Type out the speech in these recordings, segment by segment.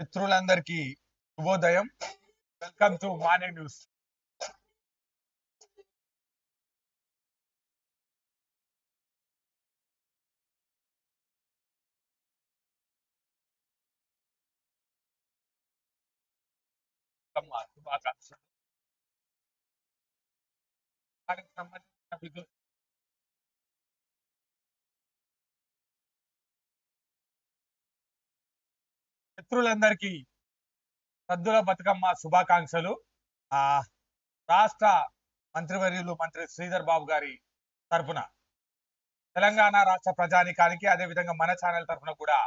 మిత్రులందరికీ శుభోదయం. Welcome to మానే న్యూస్ అమ్మ, శుభాకాంక్షలు. దానికి సంబంధించిన మిత్రులందరికీ సద్దుల బతుకమ్మ శుభాకాంక్షలు. ఆ రాష్ట్ర మంత్రివర్యులు మంత్రి శ్రీధర్ బాబు గారి తరపున తెలంగాణ రాష్ట్ర ప్రజానికానికి అదే విధంగా మన ఛానల్ తరపున కూడా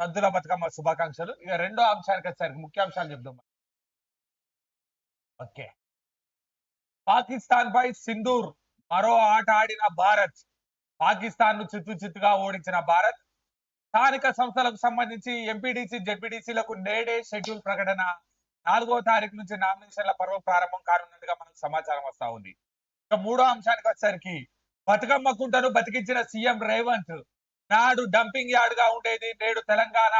సద్దుల బతుకమ్మ శుభాకాంక్షలు. ఇక రెండో అంశానికి వచ్చేసరికి ముఖ్యాంశాలు చెప్దాం. ఓకే. పాకిస్తాన్ పై సింధూర్ మరో ఆట ఆడిన భారత్. పాకిస్తాన్ను చిత్తు చిత్తుగా ఓడించిన భారత్. స్థానిక సంస్థలకు సంబంధించి ఎంపీడీసీ జెడ్పీడీసీలకు నేడే షెడ్యూల్ ప్రకటన. నాలుగో తారీఖు నుంచి నామినేషన్ల పర్వం ప్రారంభం కానున్నట్టుగా మనకు సమాచారం వస్తా ఉంది. ఇక మూడో అంశానికి వచ్చేసరికి బతుకమ్మ కుంటను బతికించిన సీఎం రేవంత్ నాడు డంపింగ్ యార్డ్గా ఉండేది నేడు తెలంగాణ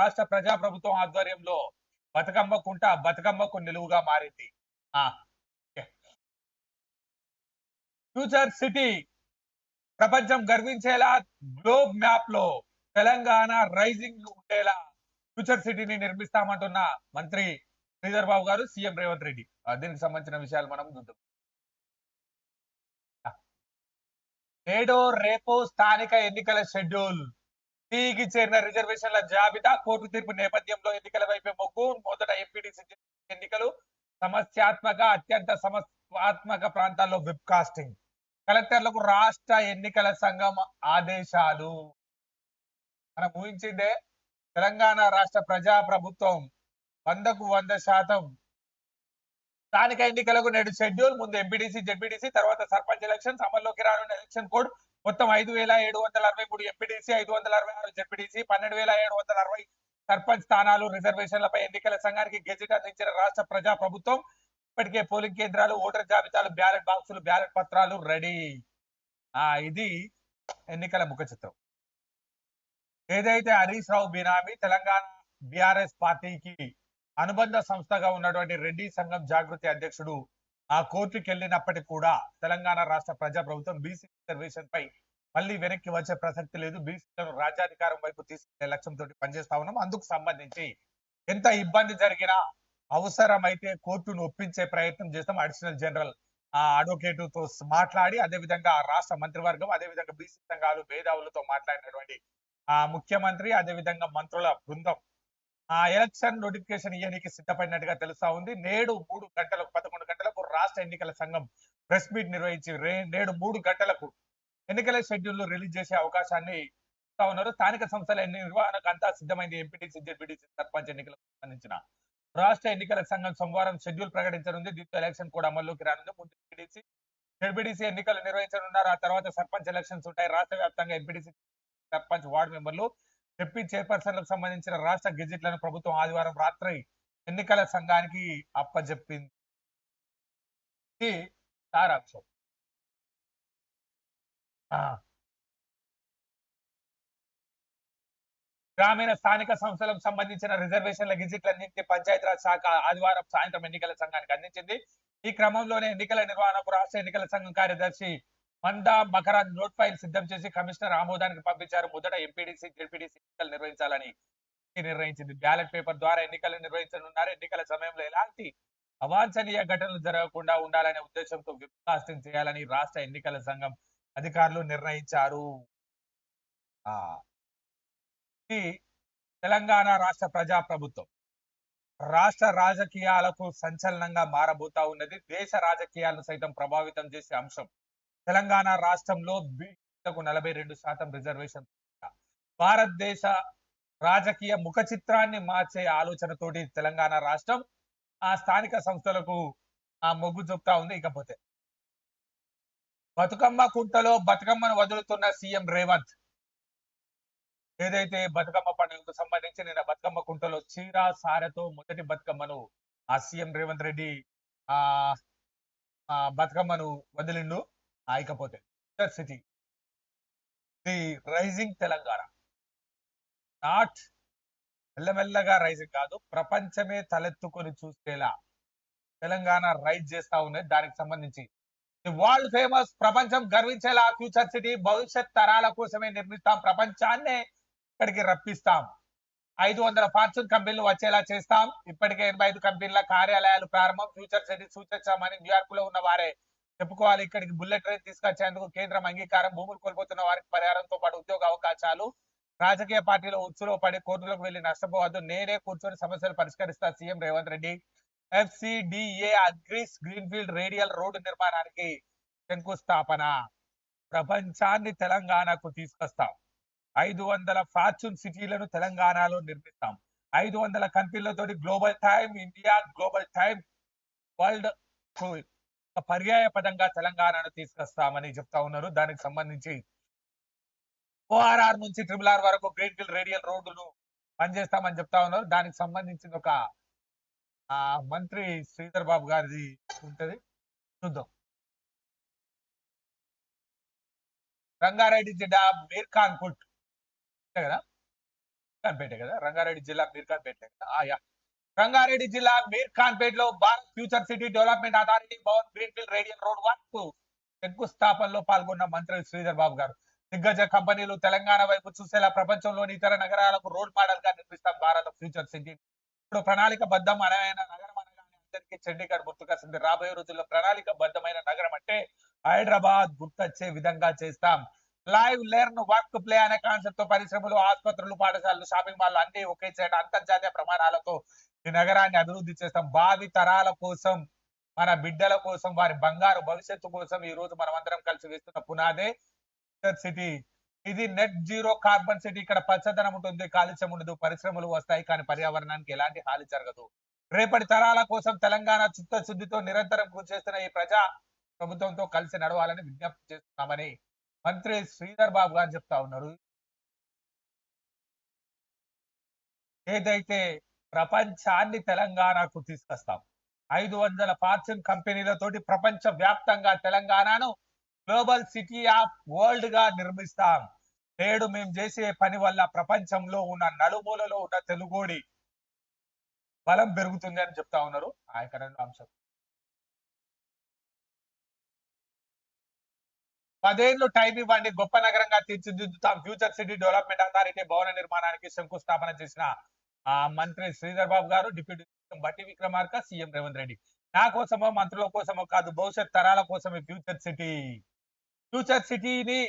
రాష్ట్ర ప్రజాప్రభుత్వం ఆధ్వర్యంలో బతుకమ్మ కుంట బతుకమ్మకు నిలువుగా మారింది. ఆ ఫ్యూచర్ సిటీ ప్రపంచం గర్వించేలా గ్లోబ్ మ్యాప్లో తెలంగాణ రైజింగ్ ఉండేలా ఫ్యూచర్ సిటీని నిర్మిస్తామంటున్న మంత్రి శ్రీధర్ బాబు గారు సీఎం రేవంత్ రెడ్డి. దీనికి సంబంధించిన విషయాలు మనం చూద్దాం. నేడో రేపు స్థానిక ఎన్నికల షెడ్యూల్. టీకి చేరిన రిజర్వేషన్ల జాబితా కోర్టు తీర్పు నేపథ్యంలో ఎన్నికల వైపే మొగ్గు. మొదట ఎంపీటీసీ ఎన్నికలు సమస్యాత్మక అత్యంత సమస్యాత్మక ప్రాంతాల్లో వెబ్ కాస్టింగ్ కలెక్టర్లకు రాష్ట్ర ఎన్నికల సంఘం ఆదేశాలు. మనం ఊహించిందే తెలంగాణ రాష్ట్ర ప్రజా ప్రభుత్వం వందకు వంద శాతం స్థానిక ఎన్నికలకు నేడు షెడ్యూల్ ముందు ఎంపీడీసీ జెడ్పీడీసీ తర్వాత సర్పంచ్ ఎలక్షన్స్ అమల్లోకి రానున్న ఎలక్షన్ కోడ్ మొత్తం ఐదు వేల ఏడు వందల అరవై మూడు ఎంపీడీసీ ఐదు వందల అరవై ఆరు జెడ్పీడీసీ పన్నెండు వేల ఏడు వందల అరవై సర్పంచ్ స్థానాలు రిజర్వేషన్లపై ఎన్నికల సంఘానికి గెజిట్ అందించిన రాష్ట్ర ప్రజా ప్రభుత్వం ఇప్పటికే పోలింగ్ కేంద్రాలు ఓటర్ జాబితాలు బ్యాలెట్ బాక్సులు బ్యాలెట్ పత్రాలు రెడీ. ఆ ఇది ఎన్నికల ముఖ చిత్రం ఏదైతే హరీష్ రావు బినామీ తెలంగాణ బిఆర్ఎస్ పార్టీకి అనుబంధ సంస్థగా ఉన్నటువంటి రెడ్డి సంఘం జాగృతి అధ్యక్షుడు ఆ కోర్టుకి వెళ్ళినప్పటికీ కూడా తెలంగాణ రాష్ట్ర ప్రజా ప్రభుత్వం బీసీ రిజర్వేషన్ పై మళ్ళీ వెనక్కి వచ్చే ప్రసక్తి లేదు. బీసీలను రాజ్యాధికారం వైపు తీసుకునే లక్ష్యంతో పనిచేస్తా ఉన్నాం. అందుకు సంబంధించి ఎంత ఇబ్బంది జరిగినా అవసరమైతే కోర్టును ఒప్పించే ప్రయత్నం చేస్తాం. అడిషనల్ జనరల్ ఆ అడ్వకేట్తో మాట్లాడి అదేవిధంగా రాష్ట్ర మంత్రివర్గం అదేవిధంగా బీసీ సంఘాలు మేధావులతో మాట్లాడినటువంటి ఆ ముఖ్యమంత్రి అదే విధంగా మంత్రుల బృందం ఆ ఎలక్షన్ నోటిఫికేషన్ ఇయ్యడానికి సిద్ధపడినట్టుగా తెలుస్తా ఉంది. నేడు మూడు గంటలకు పదకొండు గంటలకు రాష్ట్ర ఎన్నికల సంఘం ప్రెస్ మీట్ నిర్వహించి నేడు మూడు గంటలకు ఎన్నికల షెడ్యూల్ రిలీజ్ చేసే అవకాశాన్ని ఉన్నారు. స్థానిక సంస్థల ఎన్ని- నిర్వహణకు అంతా సిద్ధమైంది ఎంపీటీసీ జెడ్పీటీసీ సర్పంచ్ ఎన్నికలకు సంబంధించిన. రాష్ట్ర ఎన్నికల సంఘం సోమవారం షెడ్యూల్ ప్రకటించనుంది. దీంతో ఎలక్షన్ కూడా అమల్లోకి రానుంది. ముందు ఎంపీటీసీ జెడ్పీటీసీ ఎన్నికలు నిర్వహించనున్నారు. ఆ తర్వాత సర్పంచ్ ఎలక్షన్స్ ఉంటాయి. రాష్ట్ర వ్యాప్తంగా ఎంపీటీసీ సర్పంచ్ వార్డు మెంబర్లు డిప్యూటీ చైర్పర్సన్లకు సంబంధించిన రాష్ట్ర గెజిట్లను ప్రభుత్వం ఆదివారం రాత్రి ఎన్నికల సంఘానికి అప్పజెప్పింది. ఇది సారాంశం. గ్రామీణ స్థానిక సంస్థలకు సంబంధించిన రిజర్వేషన్ల గిజిట్లన్నింటినీ పంచాయతీరాజ్ శాఖ ఆదివారం సాయంత్రం ఎన్నికల సంఘానికి అందించింది. ఈ క్రమంలోనే ఎన్నికల నిర్వహణకు రాష్ట్ర ఎన్నికల సంఘం కార్యదర్శి మందా మకర నోట్ ఫైల్ సిద్ధం చేసి కమిషనర్ ఆమోదానికి పంపించారు. మొదట ఎంపీడీసీ జెడ్పీడీసీ ఎన్నికలు నిర్వహించాలని నిర్ణయించింది. బ్యాలెట్ పేపర్ ద్వారా ఎన్నికలు నిర్వహించనున్నారు. ఎన్నికల సమయంలో ఎలాంటి అవాంఛనీయ ఘటనలు జరగకుండా ఉండాలనే ఉద్దేశంతో విప్కాస్టింగ్ చేయాలని రాష్ట్ర ఎన్నికల సంఘం అధికారులు నిర్ణయించారు. తెలంగాణ రాష్ట్ర ప్రజా ప్రభుత్వం రాష్ట్ర రాజకీయాలకు సంచలనంగా మారబోతా ఉన్నది. దేశ రాజకీయాలను సైతం ప్రభావితం చేసే అంశం తెలంగాణ రాష్ట్రంలో బీసీలకు నలభై రెండు శాతం రిజర్వేషన్. భారతదేశ రాజకీయ ముఖ చిత్రాన్ని మార్చే ఆలోచనతోటి తెలంగాణ రాష్ట్రం ఆ స్థానిక సంస్థలకు ఆ మొగ్గు చూపుతా ఉంది ఇకపోతే. బతుకమ్మ కుంటలో బతుకమ్మను వదులుతున్న సీఎం రేవంత్. ఏదైతే బతుకమ్మ పండుగకు సంబంధించి నిన్న బతుకమ్మ కుంటలో చీర సారెతో మొదటి బతుకమ్మను ఆ సీఎం రేవంత్ రెడ్డి ఆ బతుకమ్మను వదిలిండు. ఆయకపోతే ఇకపోతే city the rising Telangana not మెల్లమెల్లగా రైజింగ్ కాదు ప్రపంచమే తలెత్తుకొని చూసేలా తెలంగాణ రైజ్ చేస్తా ఉన్నది. దానికి సంబంధించి వరల్డ్ ఫేమస్ ప్రపంచం గర్వించేలా ఫ్యూచర్ సిటీ భవిష్యత్ తరాల కోసమే నిర్మిస్తాం. ప్రపంచాన్నే ఇక్కడికి రప్పిస్తాం. ఐదు వందల ఫార్చ్యూన్ కంపెనీలు వచ్చేలా చేస్తాం. ఇప్పటికే ఎనభై ఐదు కంపెనీల కార్యాలయాలు ప్రారంభం. ఫ్యూచర్ సిటీ సూచించామని న్యూయార్క్లో ఉన్న వారే. చెప్పుకోవాలి. ఇక్కడికి బుల్లెట్ ట్రైన్ తీసుకొచ్చేందుకు కేంద్రం అంగీకారం భూములు కోల్పోతున్న వారికి పరిహారంతో పాటు ఉద్యోగ అవకాశాలు. రాజకీయ పార్టీల ఉచ్చులో పడి కోర్టులకు వెళ్ళి నష్టపోవద్దు. నేనే కూర్చొని సమస్యలు పరిష్కరిస్తా సీఎం రేవంత్ రెడ్డి. ఎఫ్సిడిఏ అగ్రిస్ గ్రీన్ఫీల్డ్ రేడియల్ రోడ్డు నిర్మాణానికి శంకుస్థాపన. ప్రపంచాన్ని తెలంగాణకు తీసుకొస్తాం. ఐదు వందల ఫార్చ్యూన్ సిటీలను తెలంగాణలో నిర్మిస్తాం. ఐదు వందల కంపెనీలతోటి global time India global time world పర్యాయ పదంగా తెలంగాణను తీసుకొస్తామని చెప్తా ఉన్నారు. దానికి సంబంధించి ఓఆర్ఆర్ నుంచి ట్రిపుల్ ఆర్ వరకు గ్రీన్ఫీల్డ్ రేడియల్ రోడ్డును పనిచేస్తామని చెప్తా ఉన్నారు. దానికి సంబంధించిన ఒక ఆ మంత్రి శ్రీధర్ బాబు గారిది ఉంటది. చూద్దాం. రంగారెడ్డి జిల్లా మీర్ఖాన్ పుట్ కదా? ఖాన్పేట కదా? రంగారెడ్డి జిల్లా మీర్ఖాన్ కదా? ఆ, యా. రంగారెడ్డి జిల్లా మీర్ ఖాన్పేట్లో Bharat future city development authority Bhavan greenfield radial road work శంకుస్థాపనలో పాల్గొన్న మంత్రి శ్రీధర్ బాబు గారు. దిగ్గజ కంపెనీలు తెలంగాణ వైపు చూసేలా ప్రపంచంలోని ఇతర నగరాలకు రోడ్ మోడల్గా నిర్మిస్తాం భారత ఫ్యూచర్ సిటీ. ఇప్పుడు ప్రణాళిక బద్దం అనమైన నగరం అనగానే అందరికీ చండీగఢ్ గుర్తుకొస్తుంది. రాబోయే రోజుల్లో ప్రణాళిక బద్దమైన నగరం అంటే హైదరాబాద్ గుర్తొచ్చే విధంగా చేస్తాం. లైవ్ లెర్న్ వర్క్ ప్లే అనే కాన్సెప్ట్తో పరిశ్రమలు ఆసుపత్రులు పాఠశాలలు షాపింగ్ మాల్ అన్ని ఒకే చోట అంతర్జాతీయ ప్రమాణాలతో ఈ నగరాన్ని అభివృద్ధి చేస్తాం. భావి తరాల కోసం మన బిడ్డల కోసం వారి బంగారు భవిష్యత్తు కోసం ఈ రోజు మనం అందరం కలిసి వేస్తున్న పునాదే సిటీ ఇది నెట్ జీరో కార్బన్ సిటీ ఇక్కడ పచ్చదనం ఉంటుంది కాలుష్యం ఉండదు పరిశ్రమలు వస్తాయి కానీ పర్యావరణానికి ఎలాంటి హాని జరగదు. రేపటి తరాల కోసం తెలంగాణ చిత్తశుద్ధితో నిరంతరం కృషి చేస్తున్న ఈ ప్రజా ప్రభుత్వంతో కలిసి నడవాలని విజ్ఞప్తి చేస్తున్నామని మంత్రి శ్రీధర్ బాబు గారు చెప్తా ఉన్నారు. ఏదైతే ప్రపంచాన్ని తెలంగాణకు తీసుకొస్తాం. ఐదు వందల ఫార్చ్యూన్ కంపెనీలతోటి ప్రపంచ వ్యాప్తంగా తెలంగాణను గ్లోబల్ సిటీ ఆఫ్ వరల్డ్గా నిర్మిస్తాం. నేడు మేము చేసే పని వల్ల ప్రపంచంలో ఉన్న నలుమూలలో ఉన్న తెలుగోడి బలం పెరుగుతుంది అని చెప్తా ఉన్నారు. ఆయన రెండు అంశం పదేళ్ళు టైం ఇవ్వండి. గొప్ప నగరంగా తీర్చిదిద్దుతాం. ఫ్యూచర్ సిటీ డెవలప్మెంట్ అథారిటీ భవన నిర్మాణానికి శంకుస్థాపన చేసిన మంత్రి శ్రీధర్ బాబు గారు డిప్యూటీ బట్టి విక్రమార్క సీఎం రేవంత్ రెడ్డి. నా కోసమో మంత్రుల కోసమో కాదు భవిష్యత్ తరాల కోసమే ఫ్యూచర్ సిటీ. ఫ్యూచర్ సిటీని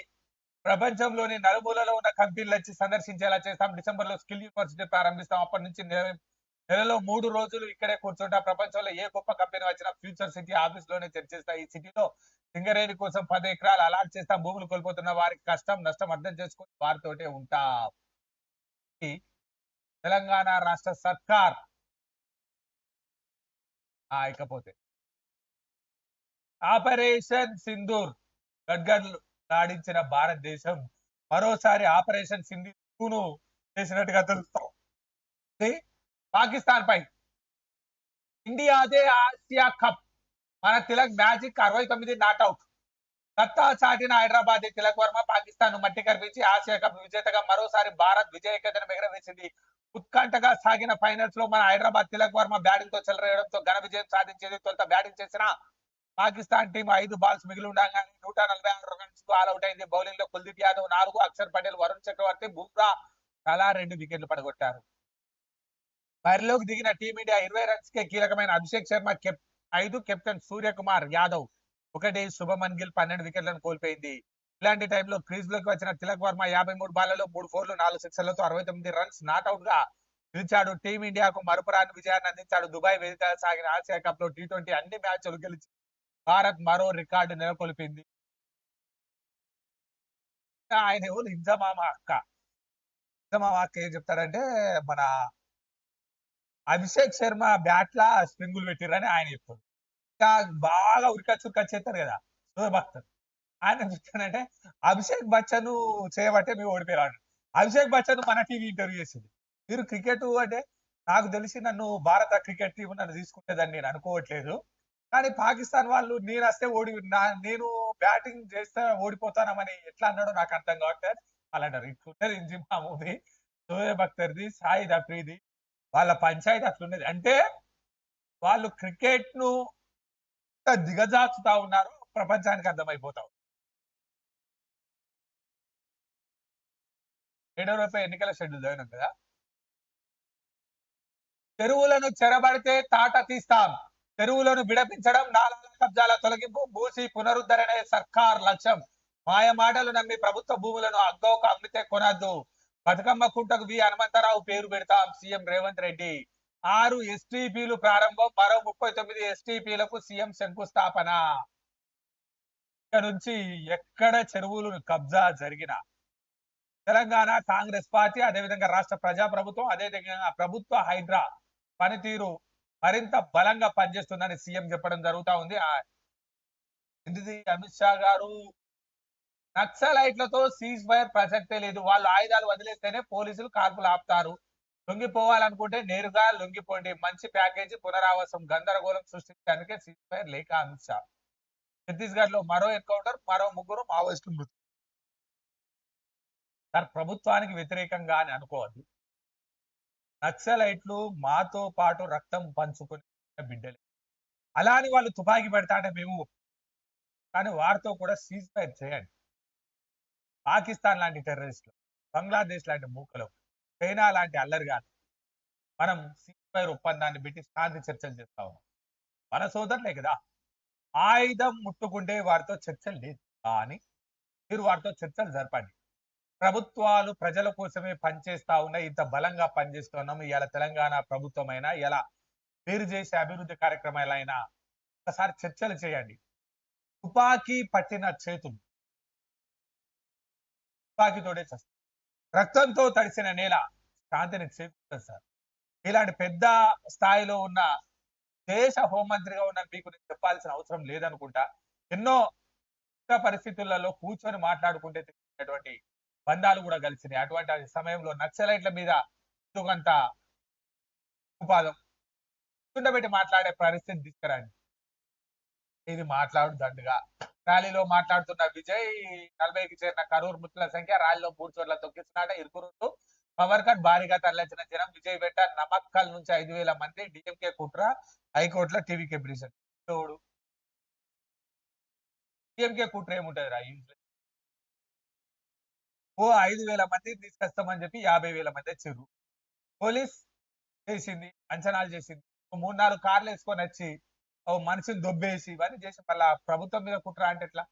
ప్రపంచంలోని నలుమూలలో ఉన్న కంపెనీలు వచ్చి సందర్శించేలా చేస్తాం. డిసెంబర్లో స్కిల్ యూనివర్సిటీ ప్రారంభిస్తాం. అప్పటి నుంచి నెలలో మూడు రోజులు ఇక్కడే కూర్చుంటా. ప్రపంచంలో ఏ గొప్ప కంపెనీ వచ్చినా ఫ్యూచర్ సిటీ ఆఫీస్లోనే చర్చిస్తా ఈ సిటీలో సింగరేణి కోసం పది ఎకరాలు అలాట్ చేస్తాం. భూములు కోల్పోతున్న వారికి కష్టం నష్టం అర్థం చేసుకుని వారితోటే ఉంటాం. తెలంగాణ రాష్ట్ర సర్కార్. ఇకపోతే. ఆపరేషన్ సింధూర్ గడ్గడ్ దాడించిన భారతదేశం మరోసారి ఆపరేషన్ సింధూను చేసినట్టుగా తెలుస్తాం. పాకిస్తాన్ పై. ఇండియాదే ఆసియా కప్. మన తిలక్ మ్యాజిక్ అరవై తొమ్మిది నాట్అవుట్ సత్తా చాటిన హైదరాబాద్ తిలక్ వర్మ పాకిస్తాన్ను మట్టి కనిపించి ఆసియా కప్ విజేతగా మరోసారి భారత్ విజయకేతను ఎగరవేసింది ఉత్కంఠగా సాగిన ఫైనల్స్లో మన హైదరాబాద్ తిలక్ వర్మ బ్యాటింగ్తో చెలరేయడంతో ఘన విజయం సాధించేది తొలుత బ్యాటింగ్ చేసిన పాకిస్తాన్ టీం ఐదు బాల్స్ మిగిలి ఉండగానే నూట నలభై ఆరు రన్స్కు అవుట్ అయింది. బౌలింగ్లో కుల్దీప్ యాదవ్ నాలుగు అక్షర్ పటేల్ వరుణ్ చక్రవర్తి బుమ్రా తలా రెండు వికెట్లు పడగొట్టారు. బరిలోకి దిగిన టీమిండియా ఇరవై రన్స్ కే కీలకమైన అభిషేక్ శర్మ కెప్ ఐదు కెప్టెన్ సూర్యకుమార్ యాదవ్ ఒకటి శుభమన్ గిల్ పన్నెండు వికెట్లను కోల్పోయింది. ఇలాంటి టైంలో క్రీజ్లోకి వచ్చిన తిలక్ వర్మ యాభై మూడు బాళ్ళలో మూడు ఫోర్లు నాలుగు సిక్సర్లతో అరవై తొమ్మిది రన్స్ నాట్అవుట్గా నిలిచాడు. టీమిండియాకు మరుపురాని విజయాన్ని అందించాడు. దుబాయ్ వేదిక సాగిన ఆసియా కప్లో టీ ట్వంటీ అన్ని మ్యాచ్లు గెలిచి భారత్ మరో రికార్డు నెలకొల్పింది. ఆయన ఎవరు? ఇంజమామ అక్క. ఇంజమామ అక్క ఏం చెప్తారంటే మన అభిషేక్ శర్మ బ్యాట్ లా స్ప్రింగులు పెట్టిరని ఆయన చెప్తాడు. ఇంకా బాగా ఉరికచ్చు చేస్తారు కదా. శుభభక్తర్ ఆయన ఏం చెప్తాడంటే అభిషేక్ బచ్చన్ చేయబట్టే మేము ఓడిపోయారు అభిషేక్ బచ్చన్ మన టీవీ ఇంటర్వ్యూ చేసింది మీరు క్రికెట్ అంటే నాకు తెలిసి నన్ను భారత క్రికెట్ టీం నన్ను తీసుకునేదాన్ని నేను అనుకోవట్లేదు. కానీ పాకిస్తాన్ వాళ్ళు నేను వస్తే ఓడి నేను బ్యాటింగ్ చేస్తే ఓడిపోతానమని ఎట్లా అన్నాడో నాకు అర్థం కావట్లేదు. అలా అంటారు ఇట్లున్నది ఇంజిమా మూవీ షోయబ్ అఖ్తర్ది సాయిద్ అఫ్రీది వాళ్ళ పంచాయతీ అట్లున్నది అంటే వాళ్ళు క్రికెట్ను దిగజాచుతా దిగజార్చుతా ఉన్నారు ప్రపంచానికి అర్థమైపోతావు ఏడో రూపాయి ఎన్నికల షెడ్యూల్ చదివినాం కదా? చెరువులను చెరబడితే తాట తీస్తాం. చెరువులను విడపించడం నాలుగు కబ్జాల తొలగింపు భూసి పునరుద్ధరణే సర్కార్ లక్ష్యం. మాయ మాటలు నమ్మి ప్రభుత్వ భూములను అగ్గోక అమ్మితే కొనద్దు. బతుకమ్మ కుంటకు వి. హనుమంతరావు పేరు పెడతాం సీఎం రేవంత్ రెడ్డి. ఆరు ఎస్టీపీలు ప్రారంభం మరో ముప్పై తొమ్మిది ఎస్టీపీలకు సీఎం శంకుస్థాపన. ఇక్కడ నుంచి ఎక్కడ చెరువులు కబ్జా జరిగినా తెలంగాణ కాంగ్రెస్ పార్టీ అదేవిధంగా రాష్ట్ర ప్రజా ప్రభుత్వం అదేవిధంగా ప్రభుత్వ హైడ్రా పనితీరు మరింత బలంగా పనిచేస్తుందని సీఎం చెప్పడం జరుగుతా ఉంది. ఇది అమిత్ షా గారు నక్సలైట్లతో సీజ్ ఫైర్ ప్రసక్తే లేదు. వాళ్ళు ఆయుధాలు వదిలేస్తేనే పోలీసులు కాల్పులు ఆపుతారు. లొంగిపోవాలనుకుంటే నేరుగా లొంగిపోండి. మంచి ప్యాకేజీ పునరావాసం గందరగోళం సృష్టించడానికి సీజ్ ఫైర్ లేక అమిత్ షా. ఛత్తీస్గఢ్లో మరో ఎన్కౌంటర్ మరో ముగ్గురు మావోయిస్టులు మృతి తన ప్రభుత్వానికి వ్యతిరేకంగా అని అనుకోవద్దు. నక్సలైట్లు మాతో పాటు రక్తం పంచుకునే బిడ్డలే. అలా అని వాళ్ళు తుపాకీ పెడతా మేము కానీ వారితో కూడా సీజ్ ఫైర్ చేయండి. పాకిస్తాన్ లాంటి టెర్రరిస్టులు బంగ్లాదేశ్ లాంటి మూకలు చైనా లాంటి అల్లరిగాలు మనం సీజ్ ఫైర్ ఒప్పందాన్ని పెట్టి శాంతి చర్చలు చేస్తా ఉన్నాం. మన సోదరులే కదా. ఆయుధం ముట్టుకుంటే వారితో చర్చలు లేదు. కానీ మీరు వారితో చర్చలు జరపండి. ప్రభుత్వాలు ప్రజల కోసమే పనిచేస్తా ఉన్నాయి. ఇంత బలంగా పనిచేస్తున్నాం. ఇలా తెలంగాణ ప్రభుత్వమైనా ఇలా మీరు చేసే అభివృద్ధి కార్యక్రమాలైనా ఒకసారి చర్చలు చేయండి. తుపాకీ పట్టిన చేతులు తుపాకీతోడే చేస్తారు రక్తంతో తడిసిన నేల శాంతిని చేకూరుతుంది సార్. ఇలాంటి పెద్ద స్థాయిలో ఉన్న దేశ హోంమంత్రిగా ఉన్న మీకు నేను చెప్పాల్సిన అవసరం లేదనుకుంటా. ఎన్నో పరిస్థితులలో కూర్చొని మాట్లాడుకుంటే తెలిసినటువంటి బంధాలు కూడా కలిసినాయి. అటువంటి సమయంలో నక్సలైట్ల మీద కొంత ఉపాదం కుండబెట్టి మాట్లాడే పరిస్థితి తీసుకురండి. ఇది మాట్లాడు దండుగా ర్యాలీలో మాట్లాడుతున్న విజయ్ నలభైకి చేరిన కరూర్ మృతుల సంఖ్య ర్యాలీలో మూడు చోట్ల తొక్కిస్తున్నాడ. ఇరుకురు పవర్ కట్ భారీగా తరలించిన జనం విజయ్ వెంట నమక్కల్ నుంచి ఐదు వేల మంది డిఎంకే కుట్ర హైకోర్టులో టీవీకే బ్రిజన్ తోడు. డిఎంకే కుట్ర ఏముంటది రా ఓ ఐదు వేల మంది తీసుకొస్తామని చెప్పి యాభై వేల మంది వచ్చారు. పోలీస్ చేసింది అంచనాలు చేసింది. ఓ మూడు నాలుగు కార్లు వేసుకొని వచ్చి ఓ మనిషిని దొబ్బేసి ఇవన్నీ చేసి మళ్ళా ప్రభుత్వం మీద కుట్ర అంటే ఎట్లా?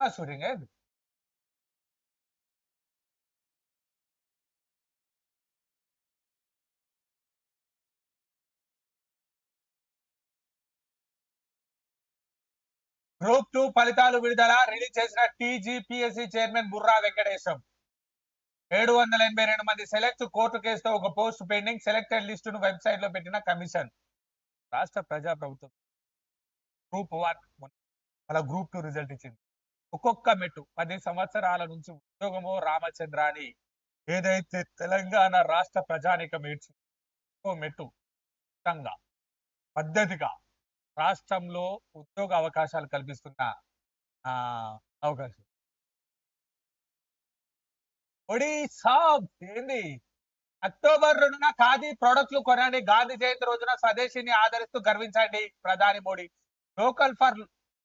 షూటింగ్ గ్రూప్ టూ ఫలితాలు విడుదల రిలీజ్ చేసిన టీజీపీఎస్సీ చైర్మన్ బుర్రా వెంకటేశం. ఏడు వందల ఎనభై రెండు మంది సెలెక్ట్ కోర్టు కేసుతో ఒక పోస్ట్ పెండింగ్. సెలెక్టెడ్ లిస్టును వెబ్సైట్లో పెట్టిన కమిషన్. రాష్ట్ర ప్రజా ప్రభుత్వం. గ్రూప్ వన్ అలా గ్రూప్ టూ రిజల్ట్ ఇచ్చింది. ఒక్కొక్క మెట్టు పది సంవత్సరాల నుంచి ఉద్యోగమో రామచంద్ర అని ఏదైతే తెలంగాణ రాష్ట్ర ప్రజానికం ఏడ్చింది ఒక్కో మెట్టు పద్ధతిగా రాష్ట్రంలో ఉద్యోగ అవకాశాలు కల్పిస్తున్న అవకాశం. ఒడిశా ఏంది? అక్టోబర్ రెండున ఖాదీ ప్రొడక్ట్లు కొనండి గాంధీ జయంతి రోజున స్వదేశీని ఆదరిస్తూ గర్వించండి ప్రధాని Modi. Local for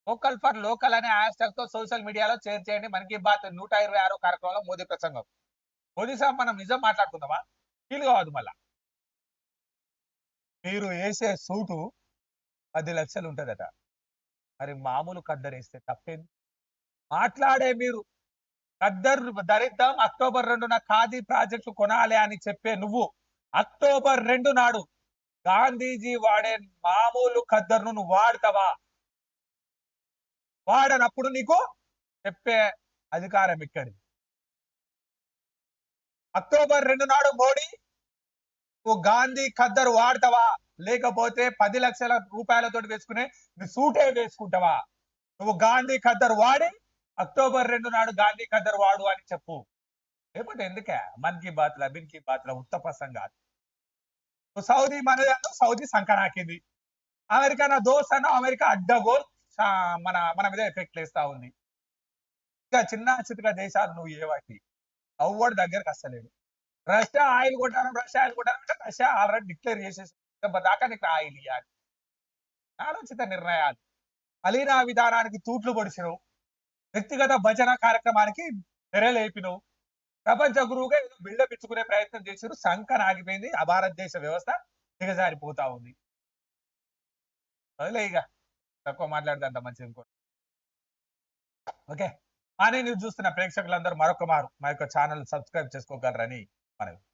local for local అనే హ్యాష్ ట్యాగ్తో సోషల్ మీడియాలో షేర్ చేయండి. మనకి బాత్ నూట ఇరవై ఆరో కార్యక్రమంలో మోదీ ప్రసంగం. మోదీ సాబ్ మనం నిజం మాట్లాడుకుందామా? ఫీల్ కావద్దు మళ్ళా. మీరు వేసే సూటు పది లక్షలు ఉంటదట మరి మామూలు కద్దరు వేస్తే తప్పేంది? మాట్లాడే మీరు కద్దరు ధరిద్దాం అక్టోబర్ రెండున ఖాదీ ప్రాజెక్టు కొనాలి అని చెప్పే నువ్వు అక్టోబర్ రెండు నాడు గాంధీజీ వాడే మామూలు ఖద్దరును నువ్వు వాడతావా? వాడనప్పుడు నీకు చెప్పే అధికారం ఇక్కడి అక్టోబర్ రెండు నాడు మోడీ నువ్వు గాంధీ ఖద్దరు వాడతావా? లేకపోతే పది లక్షల రూపాయలతో వేసుకునే సూటే వేసుకుంటావా? నువ్వు గాంధీ ఖద్దరు వాడి అక్టోబర్ రెండు నాడు గాంధీ ఖద్దరు వాడు అని చెప్పు. లేకపోతే ఎందుకే? మన్ కీ బాత్ ల బిన్ కీ బాత్ ల ఉత్తపసం కాదు నువ్వు సౌదీ మన సౌదీ సంకనాకింది అమెరికా నా దోస్ అన్న అమెరికా అడ్డగోల్ మన మన మీద ఎఫెక్ట్ వేస్తా ఉంది. ఇంకా చిన్న చితక దేశాలు నువ్వు ఏవాటి అవ్వడు దగ్గరకు వస్తలేడు రష్యా ఆయిల్ కొట్టాను రష్యా ఆయిల్ కొట్టాను అంటే రష్యా ఆల్రెడీ డిక్లేర్ చేసేసి దాకా నీకు ఆయిల్ ఇవ్వాలి ఆలోచిత నిర్ణయాలు. అలీనా విధానానికి తూట్లు పొడిచినవు. వ్యక్తిగత భజన కార్యక్రమానికి తెరలేపినవు. ప్రపంచ గురువుగా ఏదో బిల్డప్ ఇచ్చుకునే ప్రయత్నం చేసారు. సంకన ఆగిపోయింది. ఆ భారతదేశ వ్యవస్థ దిగజారిపోతా ఉంది. వదిలే ఇక. తక్కువ మాట్లాడితే అంత మంచిది ఇంకోటి ఓకే. అని నేను చూస్తున్న ప్రేక్షకులందరూ మరొక మారు. మా యొక్క ఛానల్ సబ్స్క్రైబ్ చేసుకోగలరని Whatever.